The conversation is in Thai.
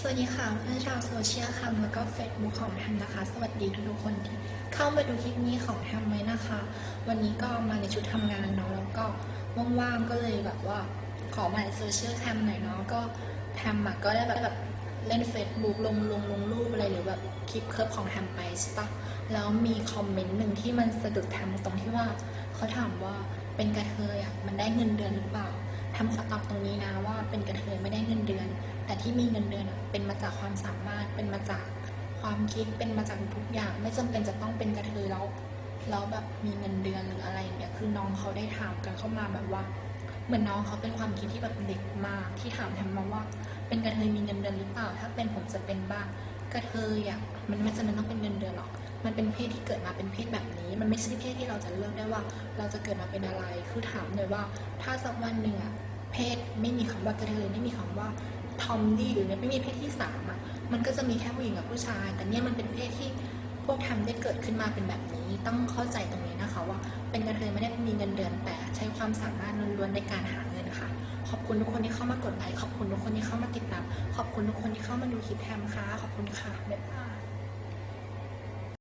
สวัสดีค่ะเพื่อนชาวโซเชียลค่ะแล้วก็เฟซบุ๊กของแทมนะคะ สวัสดีทุกๆคนที่เข้ามาดูคลิปนี้ของแทมไว้นะคะ วันนี้ก็มาในชุดทำงานเนาะแล้วก็ว่างๆก็เลยแบบว่าขอมาในโซเชียลแทมหน่อยเนาะก็แทมอะก็ได้แบบเล่น Facebook ลงลงลงรูปอะไรหรือแบบคลิปเคิร์ฟของแทมไปใช่ปะแล้วมีคอมเมนต์หนึ่งที่มันสะดุดแทมตรงที่ว่าเขาถามว่าเป็นกระเทยอะมันได้เงินเดือนหรือเปล่าทำขอตอบตรงนี้นะ ที่มีเงินเดือนเป็นมาจากความสามารถเป็นมาจากความคิดเป็นมาจากทุกอย่าง ไม่จำเป็นจะต้องเป็นกระเทยแล้วแล้วแบบมีเงินเดือนหรืออะไรอย่างเงี้ยคือน้องเขาได้ถามกันเข้ามาแบบว่า เหมือนน้องเขาเป็นความคิดที่แบบเด็กมากที่ถามทมมาว่า เป็นกระเทยมีเงินเดือนหรือเปล่า ถ้าเป็นผมจะเป็นบ้างกระเทยอะมันไม่จำเป็นต้องเป็นเงินเดือนหรอก มันเป็นเพศที่เกิดมาเป็นเพศแบบนี้ มันไม่ใช่เพศที่เราจะเลือกได้ว่า เราจะเกิดมาเป็นอะไร คือถามเลยว่า ถ้าสักวันหนึ่งอะเพศไม่มีคำว่ากระเทยไม่มีคำว่า ทอมดี้หรือเนี่ยไม่มีเพศที่สามอะมันก็จะมีแค่ผู้หญิงกับผู้ชาย แต่เนี่ยมันเป็นเพศที่พวกทำได้เกิดขึ้นมาเป็นแบบนี้ ต้องเข้าใจตรงนี้นะคะว่าเป็นกระเทยไม่ได้มีเงินเดือนแต่ใช้ความสามารถล้วนๆในการหาเงินค่ะ ขอบคุณทุกคนที่เข้ามากดไลค์ขอบคุณทุกคนที่เข้ามาติดตาม ขอบคุณทุกคนที่เข้ามาดูคลิปแทมค่ะขอบคุณค่ะบ๊ายบาย